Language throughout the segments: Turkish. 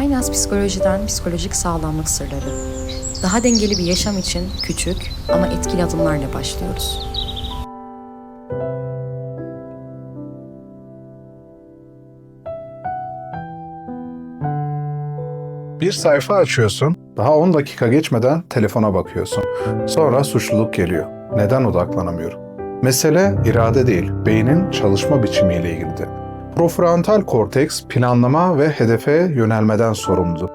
Finance psikolojiden psikolojik sağlamlık sırları. Daha dengeli bir yaşam için küçük ama etkili adımlarla başlıyoruz. Bir sayfa açıyorsun, daha 10 dakika geçmeden telefona bakıyorsun. Sonra suçluluk geliyor. Neden odaklanamıyorum? Mesele irade değil, beynin çalışma biçimiyle ilgilidir. Profrontal korteks planlama ve hedefe yönelmeden sorumludur.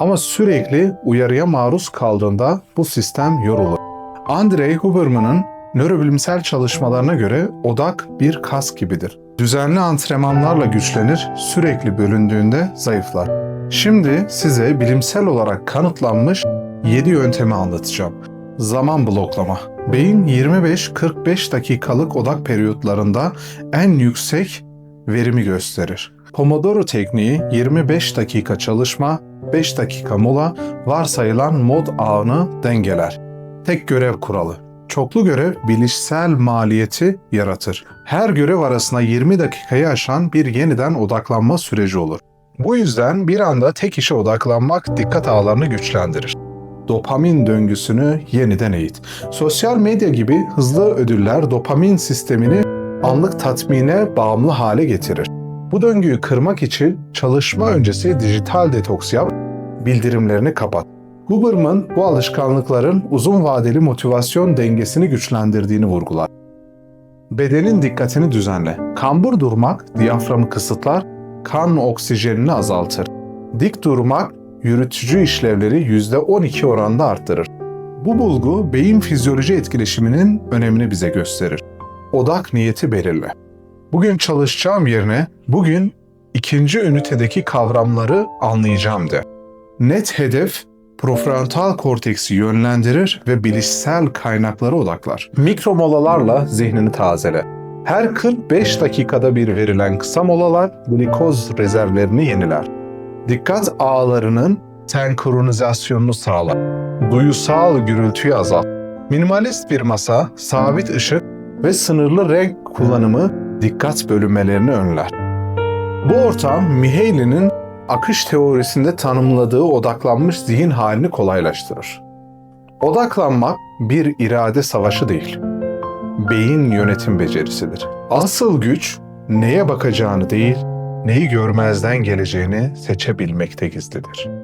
Ama sürekli uyarıya maruz kaldığında bu sistem yorulur. Andrei Huberman'ın nörobilimsel çalışmalarına göre odak bir kas gibidir. Düzenli antrenmanlarla güçlenir, sürekli bölündüğünde zayıflar. Şimdi size bilimsel olarak kanıtlanmış 7 yöntemi anlatacağım. Zaman bloklama. Beyin 25-45 dakikalık odak periyotlarında en yüksek verimi gösterir. Pomodoro tekniği 25 dakika çalışma, 5 dakika mola, varsayılan mod ağını dengeler. Tek görev kuralı. Çoklu görev bilişsel maliyeti yaratır. Her görev arasında 20 dakikayı aşan bir yeniden odaklanma süreci olur. Bu yüzden bir anda tek işe odaklanmak dikkat ağlarını güçlendirir. Dopamin döngüsünü yeniden eğit. Sosyal medya gibi hızlı ödüller dopamin sistemini anlık tatmine bağımlı hale getirir. Bu döngüyü kırmak için çalışma öncesi dijital detoks yap, bildirimlerini kapat. Huberman bu alışkanlıkların uzun vadeli motivasyon dengesini güçlendirdiğini vurgular. Bedenin dikkatini düzenle. Kambur durmak diyaframı kısıtlar, kan oksijenini azaltır. Dik durmak yürütücü işlevleri %12 oranda arttırır. Bu bulgu beyin fizyoloji etkileşiminin önemini bize gösterir. Odak niyeti belirle. Bugün çalışacağım yerine bugün ikinci ünitedeki kavramları anlayacağım de. Net hedef profrontal korteksi yönlendirir ve bilişsel kaynaklara odaklar. Mikro molalarla zihnini tazele. Her 45 dakikada bir verilen kısa molalar glikoz rezervlerini yeniler. Dikkat ağlarının senkronizasyonunu sağlar. Duyusal gürültüyü azalt. Minimalist bir masa, sabit ışık ve sınırlı renk kullanımı dikkat bölünmelerini önler. Bu ortam Mihaly'nin akış teorisinde tanımladığı odaklanmış zihin halini kolaylaştırır. Odaklanmak bir irade savaşı değil, beyin yönetim becerisidir. Asıl güç neye bakacağını değil, neyi görmezden geleceğini seçebilmekte gizlidir.